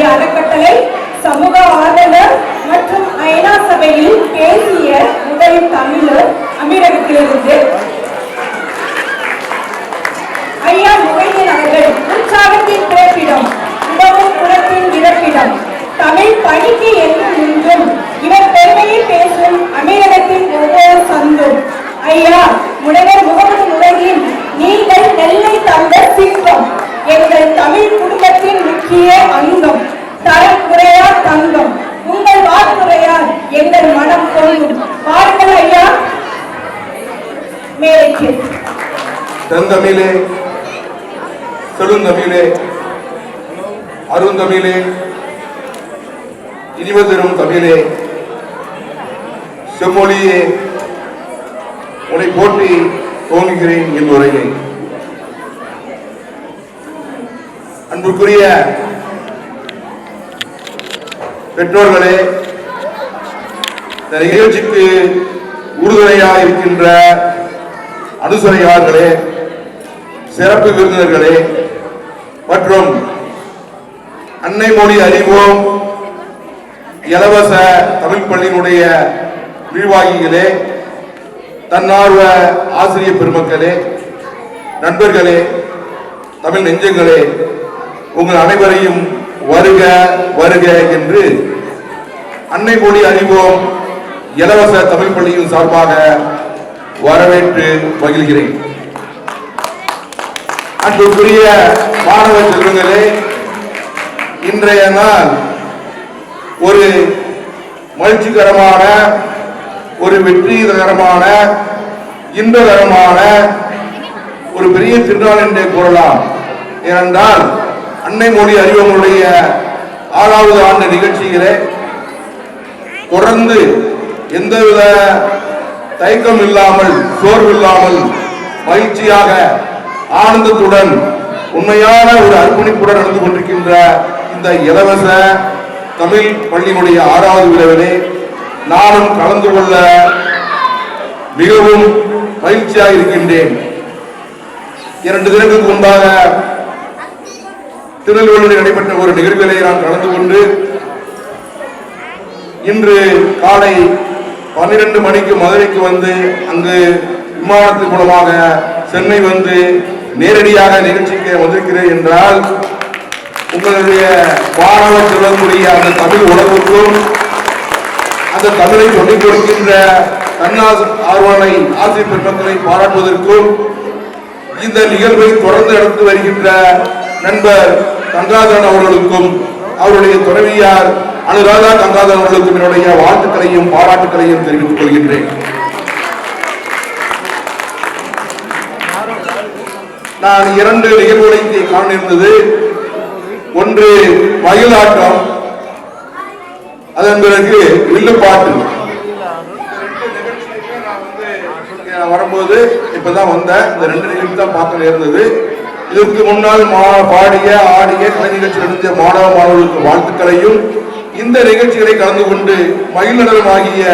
தேசிய அறக்கட்டளை சமூக ஆர்வலர் மற்றும் ஐநா சபையில் பேசிய முதல் தமிழர் அமீரகத்திலிருந்து ஐயா முகைதீன் அவர்கள் உற்சாகத்தின் பிறப்பிடம் உணவும் குலத்தின் இறப்பிடம் தமிழ் பணிக்கு என்று நின்றும் இவர் பெருமையை பேசும் அமீரகத்தின் ஒவ்வொரு சந்தும். ஐயா முனைவர் முகமது முகைதீன் நீங்கள் நெல்லை தந்த சிற்பம். எங்கள் தமிழ் குடும்பத்தின் முக்கிய அங்கம் தரக்குறையா தங்கம். உங்கள் வாக்குறையால் எங்கள் மனம் கொள்ளும் பாருங்கள் ஐயா. மேலைக்கு தென்தமிழே செழுந்தமிழே அருந்தமிழே இனிவதரும் தமிழே செம்மொழியே உன்னை போட்டி துவங்குகிறேன் என் உரையை. அன்புக்குரிய பெற்றோர்களே இந்த நிகழ்ச்சிக்கு உறுதுணையாக இருக்கின்ற அனுசரையாளர்களே சிறப்பு விருந்தினர்களே மற்றும் அன்னை மொழி அறிவோம் இலவச தமிழ் பள்ளியினுடைய நிர்வாகிகளே தன்னார்வ ஆசிரியர் பெருமக்களே நண்பர்களே தமிழ் நெஞ்சங்களே உங்கள் அனைவரையும் வருக வருக என்று அன்னை மொழி அறிவோம் இலவச தமிழ் பள்ளியின் சார்பாக வரவேற்று மகிழ்கிறேன். அன்புக்குரிய மாணவ செல்வங்களே இன்றைய நாள் ஒரு மகிழ்ச்சிகரமான ஒரு வெற்றிகரமான இன்பகரமான ஒரு பெரிய திருநாள் என்றே கூறலாம். ஏனென்றால் அன்னை மொழி அறிவங்களுடைய ஆறாவது ஆண்டு நிகழ்ச்சிகளே தொடர்ந்து எந்தவித தயக்கம் இல்லாமல் சோர்வு இல்லாமல் மகிழ்ச்சியாக ஆனந்தத்துடன் உண்மையான ஒரு அர்ப்பணிப்புடன் நடந்து கொண்டிருக்கின்ற இந்த இலவச தமிழ் பள்ளியினுடைய ஆறாவது விழாவிலே நானும் கலந்து கொள்ள மிகவும் மகிழ்ச்சியாக இருக்கின்றேன். இரண்டு தினங்களுக்கு முன்பாக திருநெல்வேலியில் நடைபெற்ற ஒரு நிகழ்விலே நான் கலந்து கொண்டு இன்று காலை பன்னிரண்டு மணிக்கு மதுரைக்கு வந்து அங்கு விமானத்தின் மூலமாக சென்னை வந்து நேரடியாக நிகழ்ச்சிக்கு வந்திருக்கிறேன் என்றால் உங்களுடைய மாணவ செல்வக்கூடிய அந்த தமிழ் உலகத்துக்கும் அந்த தமிழை சொல்லிக் கொடுக்கின்ற தன்னாசு ஆர்வலை ஆசிரியர் பெருமக்களை பாராட்டுவதற்கும் இந்த நிகழ்வை தொடர்ந்து நடத்தி வருகின்ற நண்பர் கங்காதரன் அவர்களுக்கும் அவருடைய துறவியார் அனுராதா கங்காதரன் அவர்களுக்கும் என்னுடைய வாழ்த்துக்களையும் பாராட்டுக்களையும் தெரிவித்துக் கொள்கின்றேன். நான் இரண்டு நிகழ்வுகளை இங்கே ஒன்று மயிலாட்டம் அதன் பிறகு வில்லுப்பாட்டு. நான் வரும்போது இப்பதான் வந்தேன். இந்த ரெண்டு நிகழ்ச்சி தான் பார்க்க நேர்ந்தது. இதற்கு முன்னால் மா- பாடிய ஆடிய கலை நிகழ்ச்சி நடத்திய மாணவ மாணவர்களுக்கு வாழ்த்துக்களையும் இந்த நிகழ்ச்சிகளை கலந்து கொண்டு மகிழ்நடனமாகிய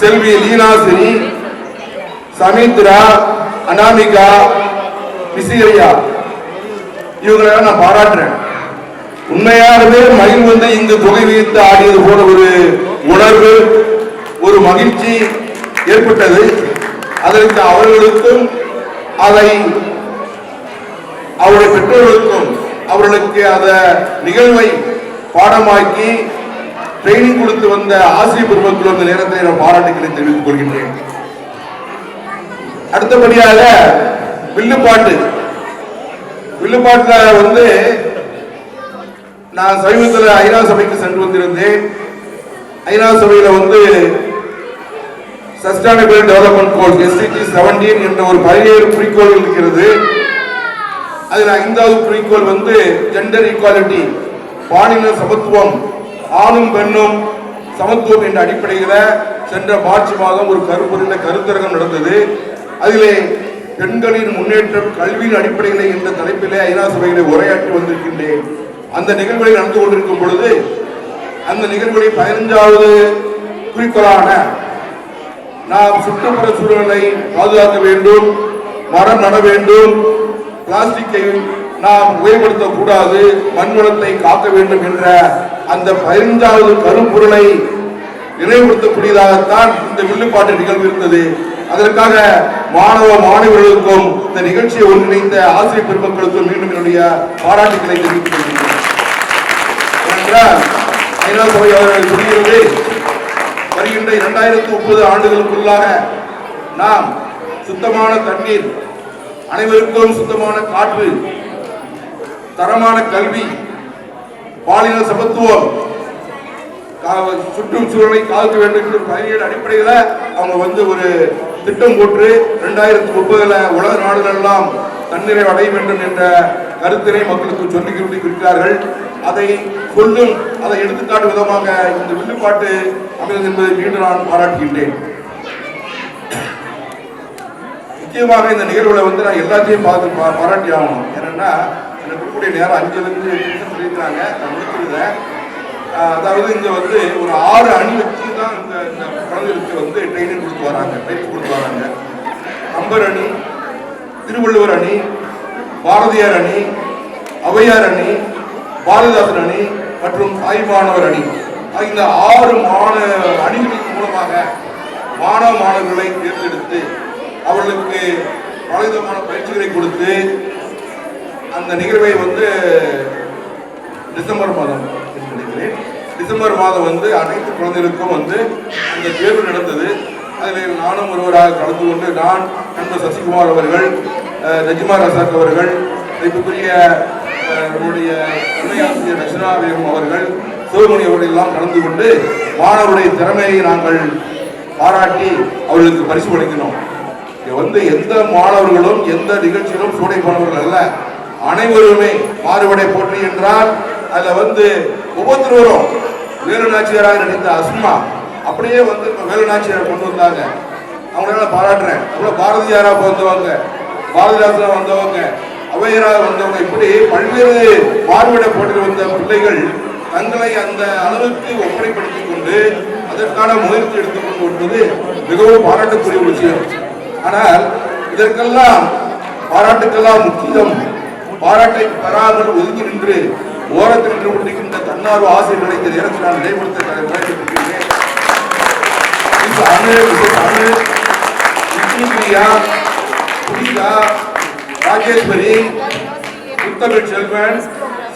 செல்வி லீனாசிரி சமித்ரா அனாமிகா விசிறியா இவங்களை நான் பாராட்டுறேன். உண்மையாகவே மயில் வந்து இங்கு தொகை வைத்து ஆடியது போல ஒரு உணர்வு ஒரு மகிழ்ச்சி ஏற்பட்டது. அதற்கு அவர்களுக்கும் அதை அவருடைய பெற்றோர்களுக்கும் அவர்களுக்கு அந்த நிகழ்வை பாடமாக்கி ட்ரைனிங் கொடுத்து வந்த ஆசிரியர் பெருமக்கள் அந்த நேரத்தை நான் பாராட்டுகளை தெரிவித்துக் கொள்கின்றேன். அடுத்தபடியாக வில்லுப்பாட்டு. வில்லுப்பாட்டுல வந்து நான் சமீபத்தில் ஐநா சபைக்கு சென்று வந்திருந்தேன். ஐநா சபையில் வந்து sustainable development goal SDG seventeen என்ற ஒரு பதினேழு குறிக்கோள் இருக்கிறது. அதில் ஐந்தாவது குறிக்கோள் வந்து ஜெண்டர் ஈக்குவாலிட்டி பாலின சமத்துவம் ஆணும் பெண்ணும் சமத்துவம் என்ற அடிப்படையில் சென்ற மார்ச் மாதம் ஒரு கருப்பொருள கருத்தரங்கம் நடந்தது. அதிலே பெண்களின் முன்னேற்றம் கல்வியின் அடிப்படையில் என்ற தலைப்பிலே ஐநா சபையிலே உரையாற்றி வந்திருக்கின்றேன். அந்த நிகழ்வுகளை நடந்து கொண்டிருக்கும் பொழுது அந்த நிகழ்வுகளை பதினஞ்சாவது குறிக்கோளான நாம் சுற்றுப்புற சூழலை பாதுகாக்க வேண்டும் மரம் நட வேண்டும் பிளாஸ்டிக்கை நாம் உபயோகப்படுத்தக்கூடாது மண்வளத்தை காக்க வேண்டும் என்ற அந்த பதினைந்தாவது கருப்பொருளை நினைவுபடுத்தக்கூடியதாகத்தான் இந்த வில்லுப்பாட்டு நிகழ்வு இருந்தது. அதற்காக மாணவ மாணவர்களுக்கும் இந்த நிகழ்ச்சியை ஒன்றிணைந்த ஆசிரியர் பெருமக்களுக்கும் மீண்டும் என்னுடைய பாராட்டுகளை தெரிவித்துக் கொள்கிறேன் ஐநா சபை அவர்கள் சொல்கிறது வருகின்ற இரண்டாயிரத்தி முப்பது ஆண்டுகளுக்குள்ளாக நாம் சுத்தமான தண்ணீர் அனைவருக்கும் சுத்தமான காற்று தரமான கல்வி பாலின சமத்துவம் சுற்றுச்சூழலை காக்க வேண்டும் என்ற பதினேழு அடிப்படையில் அவங்க வந்து ஒரு திட்டம் போட்டு ரெண்டாயிரத்தி முப்பதுல உலக நாடுகள் எல்லாம் தண்ணீரை அடைய வேண்டும் என்ற கருத்தினை மக்களுக்கு சொல்லிக் இருக்கிறார்கள் அதை சொல்லும் அதை எடுத்துக்காட்டு விதமாக இந்த வில்லுப்பாட்டு அமைந்தது என்பதை மீண்டும் நான் பாராட்டுகின்றேன். முக்கியமாக இந்த நிகழ்வுல வந்து நான் எல்லாத்தையும் பார்த்து பாராட்டி ஆகணும். என்னென்னா எனக்கு இருக்கக்கூடிய நேரம் அஞ்சுல இருந்து எட்டு சொல்லியிருக்காங்க நான் முடிச்சிருந்தேன் அதாவது இங்க வந்து ஒரு ஆறு அணி வச்சு தான் இந்த இந்த குழந்தைகளுக்கு வந்து ட்ரைனிங் கொடுத்து வராங்க பயிற்சி கொடுத்து வராங்க. அம்பர் அணி திருவள்ளுவர் அணி பாரதியார் அணி ஔவையார் அணி பாரதிதாசன் அணி மற்றும் தாய்மானவர் அணி. இந்த ஆறு மாண அணிகளின் மூலமாக மாணவ மாணவர்களை தேர்ந்தெடுத்து அவர்களுக்கு பலவிதமான பயிற்சிகளை கொடுத்து அந்த நிகழ்வை வந்து டிசம்பர் மாதம் நினைக்கிறேன். டிசம்பர் மாதம் வந்து அனைத்து குழந்தைகளுக்கும் வந்து அந்த தேர்வு நடந்தது. அதில் நானும் ஒருவராக கலந்து கொண்டு நான் நண்பர் சசிகுமார் அவர்கள் நஜிமா ரசாக் அவர்கள் இதுக்குரிய நம்முடைய துணையாசிரியர் ஆசிரியர் அவர்கள் சிவமணி அவர்கள் எல்லாம் கலந்து கொண்டு மாணவருடைய திறமையை நாங்கள் பாராட்டி அவர்களுக்கு பரிசு வழங்கினோம். வந்து எந்த மாணவர்களும் எந்த நிகழ்ச்சியிலும் சூடை போனவர்கள் அல்ல. அனைவருமே மாறுபடை போற்றி என்றால் அதுல வந்து ஒவ்வொருத்தரும் வேலுநாச்சியாராக நடித்த அஸ்மா அப்படியே வந்து வேலுநாச்சியார் கொண்டு வந்தாங்க. அவங்களால பாராட்டுறேன். அப்புறம் பாரதியாரா வந்தவங்க பாரதிதாசனா வந்தவங்க அவையராக வந்தவங்க இப்படி பல்வேறு மாறுபடை போட்டியில் வந்த பிள்ளைகள் தங்களை அந்த அளவுக்கு ஒப்படைப்படுத்திக் கொண்டு அதற்கான முயற்சி எடுத்துக்கொண்டு வருவது மிகவும் பாராட்டுக்குரிய ஒரு விஷயம். ஆனால் இதற்கெல்லாம் பாராட்டுக்கெல்லாம் முக்கியம். பாராட்டை பெறாமல் ஒதுங்கி நின்று ஓரத்தில் நின்று கொண்டிருக்கின்ற தன்னார்வ ஆசிரியர்களை இந்த நேரத்தில் நான் நிலைப்படுத்த முயற்சிக்கிறேன் மிஸ் அனு அணு விஷ்ணுபிரியா புனிதா ராஜேஸ்வரி முத்தமிழ் செல்வன்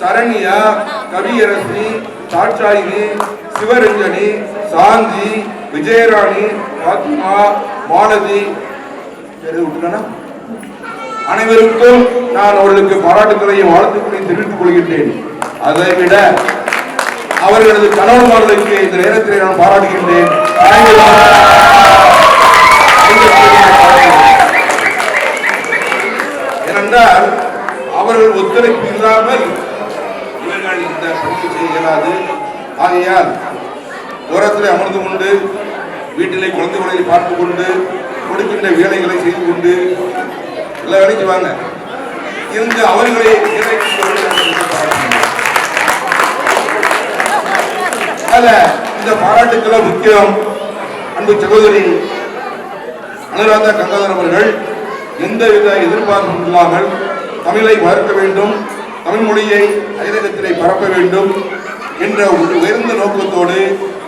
சரண்யா கவியரசி சாட்சாயினி சிவரஞ்சனி சாந்தி விஜயராணி பத்மா மாலதி அனைவருக்கும் நான் அவர்களுக்கு பாராட்டுக்களையும் வாழ்த்துக்களையும் தெரிவித்துக் கொள்கின்றேன். அதை விட அவர்களது கணவன்மார்களுக்கு இந்த நேரத்தில் நான் பாராட்டுகின்றேன். ஏனென்றால் அவர்கள் ஒத்துழைப்பு இல்லாமல் இவர்கள் இந்த பணியை செய்ய இயலாது. ஆகையால் ஓரத்தில் அமர்ந்து கொண்டு வீட்டிலே குழந்தைகளை பார்த்து கொண்டு கொடுக்கின்ற வேலைகளை செய்து கொண்டு எல்லா வேலையும் வாங்க. இருந்து அவர்களை வேலைக்கு இந்த பாராட்டுக்கெல்லாம் முக்கியம். அன்பு சகோதரி அனுராதா கங்காதர் அவர்கள் எந்தவித எதிர்பார்ப்பும் இல்லாமல் தமிழை வளர்க்க வேண்டும் தமிழ் மொழியை அயலகத்திலே பரப்ப வேண்டும் என்ற ஒரு உயர்ந்த நோக்கத்தோடு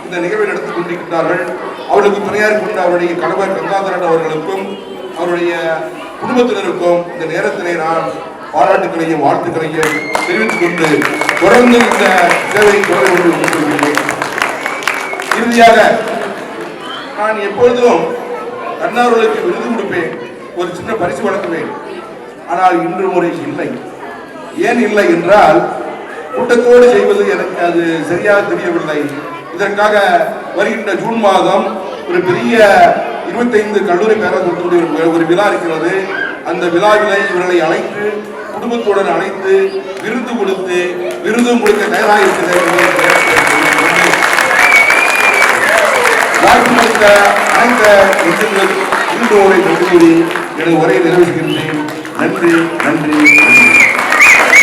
இந்த நிகழ்வை நடத்திக் கொண்டிருக்கிறார்கள் அவர்களுக்கு துணையாக கொண்ட அவருடைய கணவர் கங்காதரன் அவர்களுக்கும் அவருடைய குடும்பத்தினருக்கும் இந்த நேரத்திலே நான் பாராட்டுகளையும் வாழ்த்துக்களையும் தெரிவித்துக் கொண்டு தொடர்ந்து இந்த சேவையை தொடர்பு வேண்டும் இறுதியாக நான் எப்பொழுதும் தன்னார்வலுக்கு விருது கொடுப்பேன். ஒரு சின்ன பரிசு வழங்குவேன். ஆனால் இன்று முறை இல்லை. ஏன் இல்லை என்றால் கூட்டத்தோடு செய்வது எனக்கு அது சரியாக தெரியவில்லை. இதற்காக வருகின்ற ஜூன் மாதம் ஒரு பெரிய இருபத்தைந்து கல்லூரி பேரக்கூட்டத்துடைய ஒரு- ஒரு விழா இருக்கிறது. அந்த விழாவிலே இவர்களை அழைத்து குடும்பத்துடன் அழைத்து விருது கொடுத்து விருதும் கொடுக்க தயாராக இருக்கிறேன் வாய்ப்புகளுக்கு அனைத்த இன்று உரை நன்றி எனது உரையை நிறைவேற்றுகின்றேன் நன்றி நன்றி.